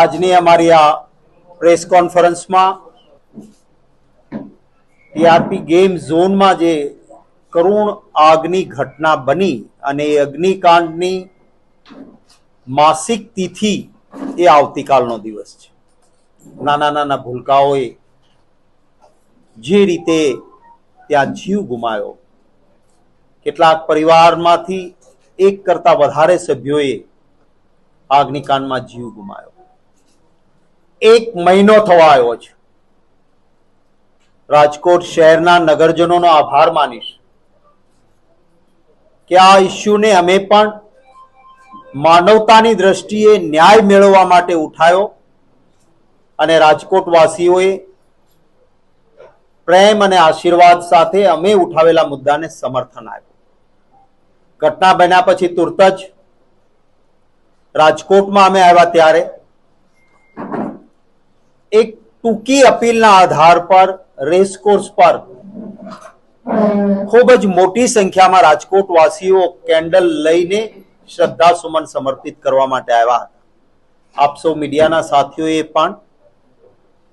આજની અમારી આ પ્રેસ કોન્ફરન્સમાં ટીઆરપી ગેમ ઝોનમાં જે કરુણ આગની ઘટના બની અને એ અગ્નિકાંડની માસિક તિથિ એ આવતીકાલનો દિવસ છે. નાના નાના ભૂલકાઓએ જે રીતે ત્યાં જીવ ગુમાયો, કેટલાક પરિવારમાંથી એક કરતા વધારે સભ્યોએ આ અગ્નિકાંડમાં જીવ ગુમાયો. એક મહિનો થવા આવ્યો છે રાજકોટ શહેરના નગરજનોનો આભાર માનીશ કે આ ઇસ્યુને અમે પણ માનવતાની દ્રષ્ટિએ ન્યાય મેળવવા માટે ઉઠાયો અને રાજકોટવાસીઓએ પ્રેમ અને આશીર્વાદ સાથે અમે ઉઠાવેલા મુદ્દાને સમર્થન આપ્યું. ઘટના બન્યા પછી તુરત જ રાજકોટમાં અમે આવ્યા ત્યારે. એક ટૂંકી અપીલના આધાર પર રેસકોર્સ પર ખૂબ જ મોટી સંખ્યામાં રાજકોટ વાસીઓ કેન્ડલ લઈને શ્રદ્ધા સુમન સમર્પિત કરવા માટે આવ્યા હતા. આપ મીડિયાના સાથીઓએ પણ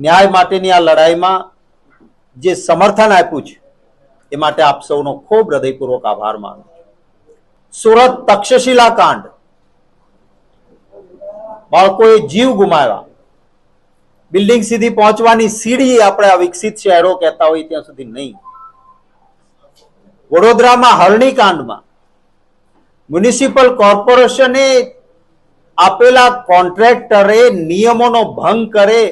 ન્યાય માટેની આ લડાઈમાં જે સમર્થન આપ્યું છે, એ માટે આપ સૌનો ખૂબ હૃદયપૂર્વક આભાર માનું સુરત તક્ષશિલા કાંડ બાળકોએ જીવ ગુમાવ્યા. બિલ્ડિંગ સુધી પહોંચવાની સીડી આપણે આ વિકસિત શહેરો કહેતા હોય ત્યાં સુધી નહીં. વડોદરામાં હરણી કાંડમાં મ્યુનિસિપલ કોર્પોરેશને આપેલા કોન્ટ્રાક્ટરે નિયમોનો ભંગ કરે,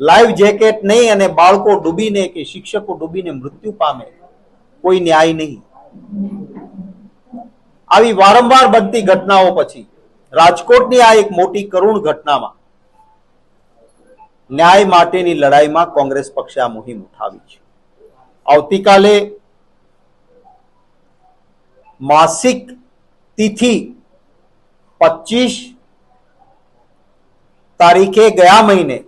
લાઈવ જેકેટ નહીં અને બાળકો ડૂબીને કે શિક્ષકો ડૂબીને મૃત્યુ પામે, કોઈ ન્યાય નહીં. આવી વારંવાર બનતી ઘટનાઓ પછી રાજકોટની આ એક મોટી કરુણ ઘટનામાં ન્યાય માટેની લડાઈમાં કોંગ્રેસ પક્ષે આ મુહિમ ઉઠાવી છે. આવતીકાલે માસિક તિથિ પચીસ તારીખે ગયા મહિને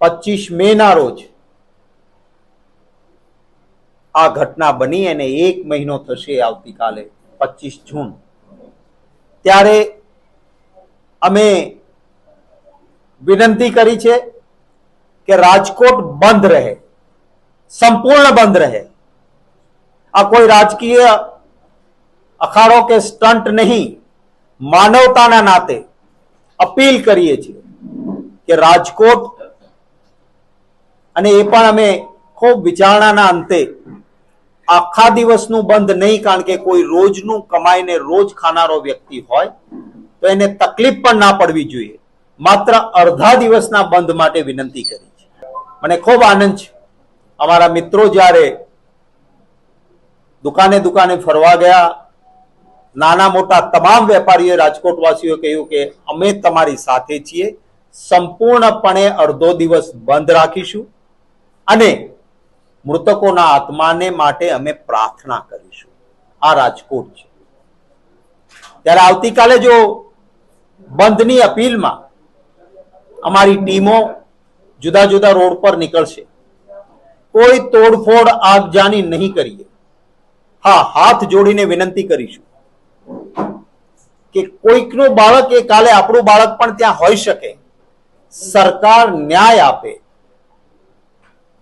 પચીસ મે ના રોજ આ ઘટના બની અને એક મહિનો થશે આવતીકાલે પચીસ જૂન. ત્યારે અમે વિનંતી કરી છે કે રાજકોટ બંધ રહે, સંપૂર્ણ બંધ રહે. આ કોઈ રાજકીય અખાડો કે સ્ટન્ટ નહીં, માનવતાના નાતે અપીલ કરીએ છીએ કે રાજકોટ, અને એ પણ અમે ખૂબ વિચારણાના અંતે આખા દિવસનું બંધ નહીં, કારણ કે કોઈ રોજનું કમાઈને રોજ ખાનારો વ્યક્તિ હોય, તો એને તકલીફ પણ ના પડવી જોઈએ. માત્ર અડધા દિવસના બંધ માટે વિનંતી કરી છે. મને ખૂબ આનંદ છે. અમારા મિત્રો જ્યારે દુકાને દુકાને ફરવા ગયા, નાના મોટા તમામ વેપારીઓ, રાજકોટવાસીઓ કહ્યું કે અમે તમારી સાથે છીએ. સંપૂર્ણપણે અડધો દિવસ બંધ રાખીશું. અને મૃતકોના આત્માને માટે અમે પ્રાર્થના કરીશું. આ રાજકોટ છે. ત્યારે આવતીકાલે જો બંધની અપીલમાં અમારી ટીમો જુદા જુદા રોડ પર નીકળશે, કોઈ તોડફોડ આગજાની નહીં કરીએ. હા, હાથ જોડીને વિનંતી કરીશું કે કોઈકનું બાળક એ કાલે આપણું બાળક પણ ત્યાં હોઈ શકે. સરકાર ન્યાય આપે.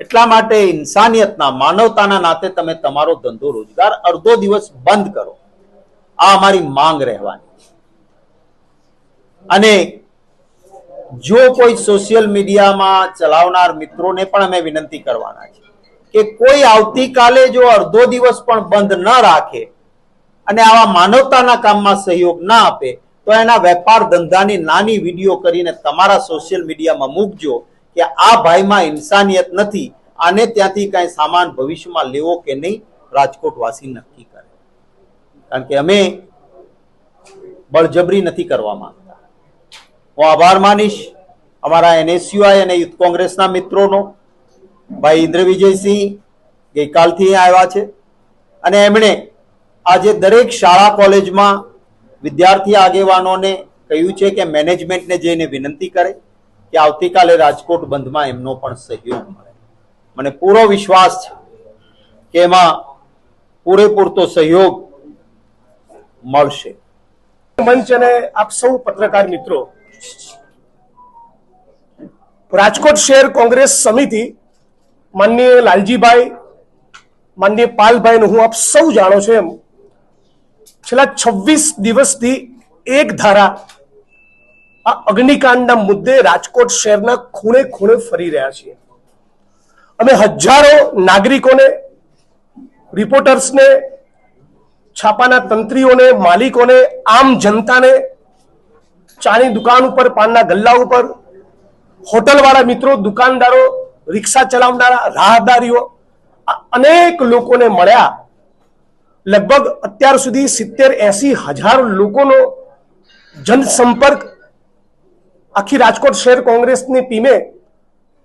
એટલા માટે ઇન્સાનિયતના, માનવતાના નાતે તમે તમારો ધંધો રોજગાર અડધો દિવસ બંધ કરો. આ અમારી માંગ રહેવાની. અને જો કોઈ સોશિયલ મીડિયામાં ચલાવનાર મિત્રોને પણ અમે વિનંતી કરવાના છે કે કોઈ આવતીકાલે જો અડધો દિવસ પણ બંધ ન રાખે અને આવા માનવતાના કામમાં સહયોગ ના આપે, તો એના વેપાર ધંધાની નાની વીડિયો કરીને તમારા સોશિયલ મીડિયામાં મૂકજો. કે આ ભાઈમાં ઇન્સાનિયત નથી, આને ત્યાંથી કાંઈ સામાન ભવિષ્યમાં લેવો કે નહીં રાજકોટ વાસી નક્કી કરે. કારણ કે અમે બળજબરી નથી કરવા માંગતા. હું આભાર માનીશ અમારા એનએસયુઆઈ અને યુથ કોંગ્રેસના મિત્રોનો, ભાઈ ઇન્દ્ર વિજયસિંહ ગઈકાલથી આવ્યા છે. અને એમણે આજે દરેક શાળા કોલેજમાં વિદ્યાર્થી આગેવાનોને કહ્યું છે કે મેનેજમેન્ટને જઈને વિનંતી કરે. કે આવતીકાલે રાજકોટ બંધમાં એમનો પણ સહયોગ મળે. મને પૂરો વિશ્વાસ છે કે એમાં પૂરેપૂરતો સહયોગ મળશે. મંચ અને આપ સૌ પત્રકાર મિત્રો, રાજકોટ શહેર કોંગ્રેસ સમિતિ, માનનીય લાલજીભાઈ, માનનીય પાલભાઈ હું આપ સૌ જાણો છો એમ, છેલ્લા છવ્વીસ દિવસથી એક ધારા આ અગ્નિકાંડના મુદ્દે રાજકોટ શહેરના ખૂણે ખૂણે ફરી રહ્યા છીએ. અમે હજારો નાગરિકોને, રિપોર્ટર્સને, છાપાના તંત્રીઓને, માલિકોને, આમ જનતાને ચાની દુકાન ઉપર, પાનના ગલ્લા ઉપર, હોટલવાળા મિત્રો, દુકાનદારો, રિક્ષા ચલાવનારા, રાહદારીઓ અનેક લોકોને મળ્યા. લગભગ અત્યાર સુધી સિત્તેર એસી હજાર લોકોનો જનસંપર્ક આખી રાજકોટ શહેર કોંગ્રેસની ટીમે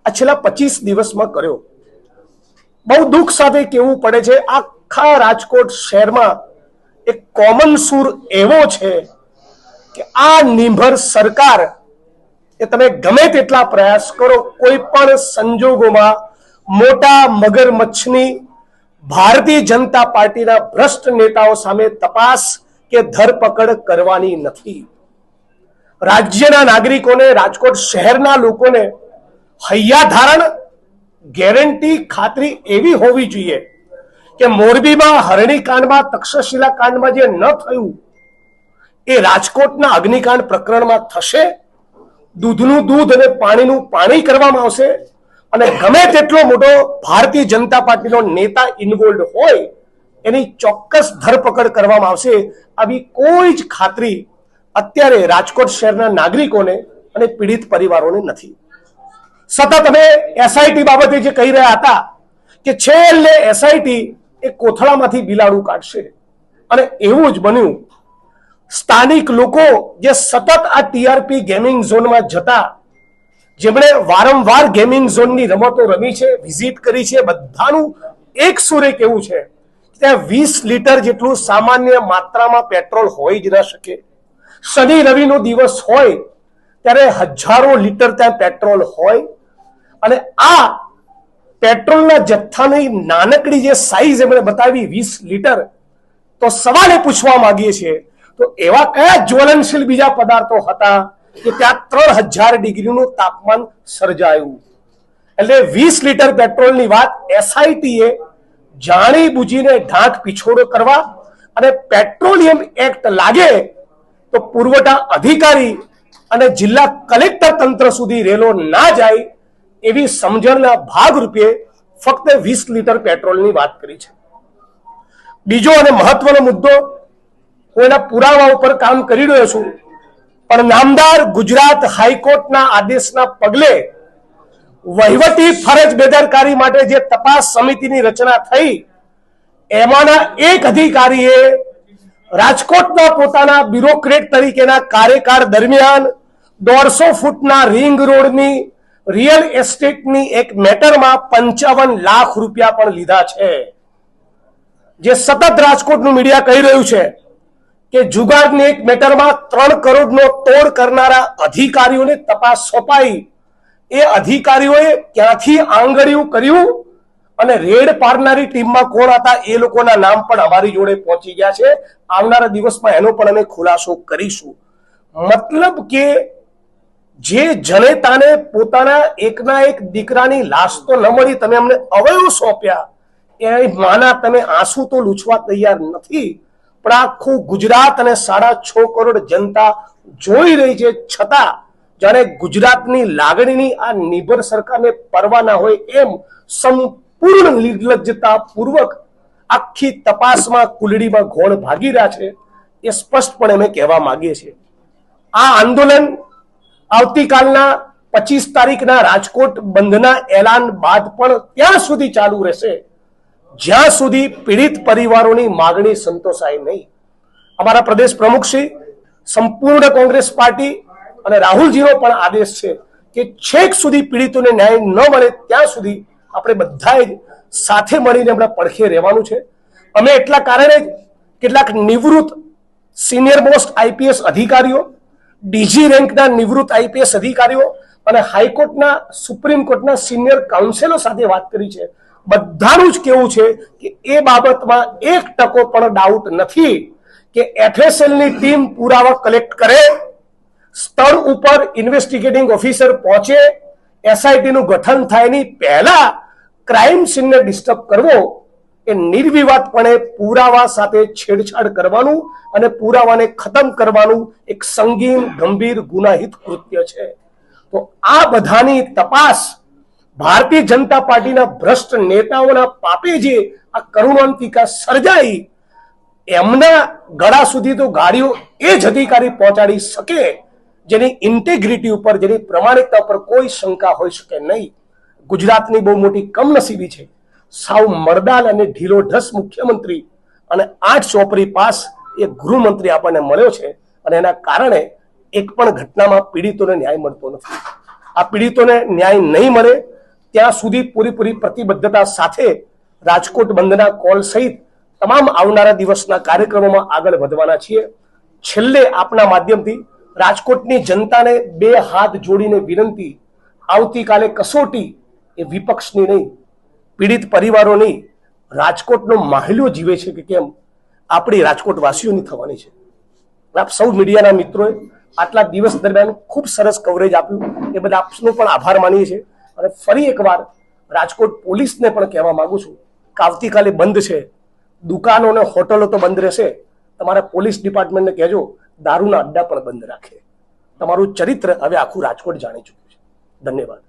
આ છેલ્લા પચીસ દિવસમાં કર્યો. બહુ દુઃખ સાથે કહેવું પડે છે, આખા રાજકોટ શહેરમાં એક કોમન સૂર એવો છે કે આ નિર્ભર સરકાર એ તમે ગમે તેટલા પ્રયાસ કરો, કોઈ પણ સંજોગોમાં મોટા મગરમચ્છની ભારતીય જનતા પાર્ટીના ભ્રષ્ટ નેતાઓ સામે તપાસ કે ધરપકડ કરવાની નથી. રાજ્યના નાગરિકોને, રાજકોટ શહેરના લોકોને હૈયાધારણ ગેરંટી ખાતરી એવી હોવી જોઈએ કે મોરબીમાં હરણી કાંડમાં તક્ષશિલા કાંડમાં જે ન થયું, એ રાજકોટના અગ્નિકાંડ પ્રકરણમાં થશે, દૂધનું દૂધ અને પાણીનું પાણી કરવામાં આવશે અને ગમે તેટલો મોટો ભારતીય જનતા પાર્ટીનો નેતા ઇન્વોલ્વ હોય, એની ચોક્કસ ધરપકડ કરવામાં આવશે, આવી કોઈ જ ખાતરી અત્યારે રાજકોટ શહેરના નાગરિકોને અને પીડિત પરિવારોને નથી. સતત અમે એસઆઈટી બાબતે જે કહી રહ્યા હતા કે છેલ્લે એસઆઈટી એ કોથળામાંથી બિલાડું કાઢશે. અને એવું જ બન્યું. સ્થાનિક લોકો જે સતત આ ટીઆરપી ગેમિંગ ઝોનમાં જતા, જેમણે વારંવાર ગેમિંગ ઝોનની રમતો રમી છે વિઝિટ કરી છે, બધાનું એક સુરે કેવું છે ત્યાં વીસ લીટર જેટલું સામાન્ય માત્રામાં પેટ્રોલ હોય જ ન શકે. શનિ રવિનો દિવસ હોય, ત્યારે હજારો લીટર ત્યાં પેટ્રોલ હોય. અને આ પેટ્રોલના જથ્થાની નાનકડી જે સાઈઝ એમણે બતાવી, વીસ લીટર, તો સવાલ એ પૂછવા માંગીએ છીએ, તો એવા કયા જ્વલનશીલ બીજા પદાર્થો હતા કે ત્યાં ત્રણ હજાર ડિગ્રીનું તાપમાન સર્જાયું? એટલે વીસ લીટર પેટ્રોલની વાત એસઆઈટી એ જાણી બુજીને ઢાંક પીછોડો કરવા અને પેટ્રોલિયમ એક્ટ લાગે તો પુરવઠા અધિકારી અને જિલ્લા કલેક્ટર તંત્ર સુધી રેલો ના જાય એવી સમજણના ભાગરૂપે ફક્ત વીસ લીટર પેટ્રોલની વાત કરી છે. બીજો અને મહત્વનો મુદ્દો, હું એના પુરાવા ઉપર કામ કરી રહ્યો છું, પણ નામદાર ગુજરાત હાઈકોર્ટના આદેશના પગલે વહીવટી ફરજ બેદરકારી માટે જે તપાસ સમિતિની રચના થઈ, એમાંના એક અધિકારીએ રાજકોટના પોતાના બ્યુરોક્રેટ તરીકેના કાર્યકાળ દરમિયાન દોઢસો ફૂટના રિંગ રોડની રિયલ એસ્ટેટની એક મેટરમાં પંચાવન લાખ રૂપિયા પણ લીધા છે. જે સતત રાજકોટનું મીડિયા કહી રહ્યું છે કે જુગારની એક મેટરમાં ત્રણ કરોડનો તોડ કરનારા અધિકારીઓને તપાસ સોંપાઈ. એ અધિકારીઓએ ક્યાંથી આંગળીયું કર્યું? અને રેડ પાડનારી ટીમમાં કોણ હતા એ લોકોના નામ પણ અમારી જોડે પહોંચી ગયા છે. આવનારા દિવસમાં એનો પણ અમે ખુલાસો કરીશું. મતલબ કે જે જનેતાને પોતાના એકના એક દીકરાની લાશ તો ન મળી તમે અમને અવયવ સોંપ્યા. એ માના તમે આંસુ તો લૂછવા તૈયાર નથી. પણ આખું ગુજરાત અને સાડા છ કરોડ જનતા જોઈ રહી છે. છતાં જાણે ગુજરાતની લાગણીની આ નિર્ભર સરકારને પરવા ના હોય એમ સંપૂર્ણ નિર્લજ્જતા પૂર્વક આખી તપાસમાં કુલડીમાં ઘોળ ભાગી રહ્યા છે એ સ્પષ્ટપણે અમે કહેવા માંગીએ છીએ. આ આંદોલન આવતીકાલના પચીસ તારીખના રાજકોટ બંધના એલાન બાદ પણ ત્યાં સુધી ચાલુ રહેશે. જ્યાં સુધી પીડિત પરિવારોની માગણી સંતોષાય નહીં. અમારા પ્રદેશ પ્રમુખ શ્રી, સંપૂર્ણ કોંગ્રેસ પાર્ટી અને રાહુલજીનો પણ આદેશ છે કે છેક સુધી પીડિતોને ન્યાય ન મળે ત્યાં સુધી આપણે બધાએ સાથે મળીને હમણાં પડખે રહેવાનું છે. અમે એટલા કારણે જ કેટલાક નિવૃત્ત સિનિયર મોસ્ટ આઈપીએસ અધિકારીઓ ડીજી રેન્કના નિવૃત્ત આઈપીએસ અધિકારીઓ અને હાઈકોર્ટના, સુપ્રીમ કોર્ટના સિનિયર કાઉન્સિલો સાથે વાત કરી છે. બધાનું જ કેવું છે કે એ બાબતમાં એક ટકો પણ ડાઉટ નથી કે એફએસએલની ટીમ પુરાવા કલેક્ટ કરે, સ્થળ ઉપર ઇન્વેસ્ટિગેટિંગ ઓફિસર પહોંચે એસઆઈટી નું ગઠન થાયની પહેલા ક્રાઇમ સીનને ડિસ્ટર્બ કરવો એ નિર્વિવાદપણે પુરાવા સાથે છેડછાડ કરવાનું અને પુરાવાને ખતમ કરવાનું એક સંગીન, ગંભીર, ગુનાહિત કૃત્ય છે. તો આ બધાની તપાસ ભારતીય જનતા પાર્ટીના ભ્રષ્ટ નેતાઓના પાપે જે આ કરુણાંતિકા સર્જાઈ, એમના ગળા સુધી તો ગાડીઓ એ જ અધિકારી પહોંચાડી શકે જેની ઇન્ટેગ્રિટી ઉપર, જેની પ્રમાણિકતા પર કોઈ શંકા હોઈ શકે નહીં. ગુજરાતની બહુ મોટી કમનસીબી છે. સાવ મરદાલ અને ઢીલો ઢસ મુખ્યમંત્રી અને આઠ ચોપરી પાસ એ ગૃહમંત્રી આપણને મળ્યો છે અને એના કારણે એક પણ ઘટનામાં પીડિતોને ન્યાય મળતો નથી. આ પીડિતોને ન્યાય નહીં મળે, ત્યાં સુધી પૂરેપૂરી પ્રતિબદ્ધતા સાથે રાજકોટ બંધના કોલ સહિત તમામ આવનારા દિવસના કાર્યક્રમોમાં આગળ વધવાના છીએ. છેલ્લે આપના માધ્યમથી રાજકોટની જનતાને બે હાથ જોડીને વિનંતી, આવતીકાલે કસોટી એ વિપક્ષની નહીં, પીડિત પરિવારોની રાજકોટનો માહિલ્યો જીવે છે કે કેમ, આપણી રાજકોટવાસીઓની થવાની છે. આપ સૌ મીડિયાના મિત્રોએ આટલા દિવસ દરમિયાન ખૂબ સરસ કવરેજ આપ્યું, એ બધા આપનો પણ આભાર માનીએ છીએ. અને ફરી એકવાર રાજકોટ પોલીસને પણ કહેવા માંગુ છું કે આવતીકાલે બંધ છે, દુકાનો અને હોટલો તો બંધ રહેશે, તમારા પોલીસ ડિપાર્ટમેન્ટને કહેજો દારૂના અડ્ડા પણ બંધ રાખે. તમારું ચરિત્ર હવે આખું રાજકોટ જાણી ચૂક્યું છે. ધન્યવાદ.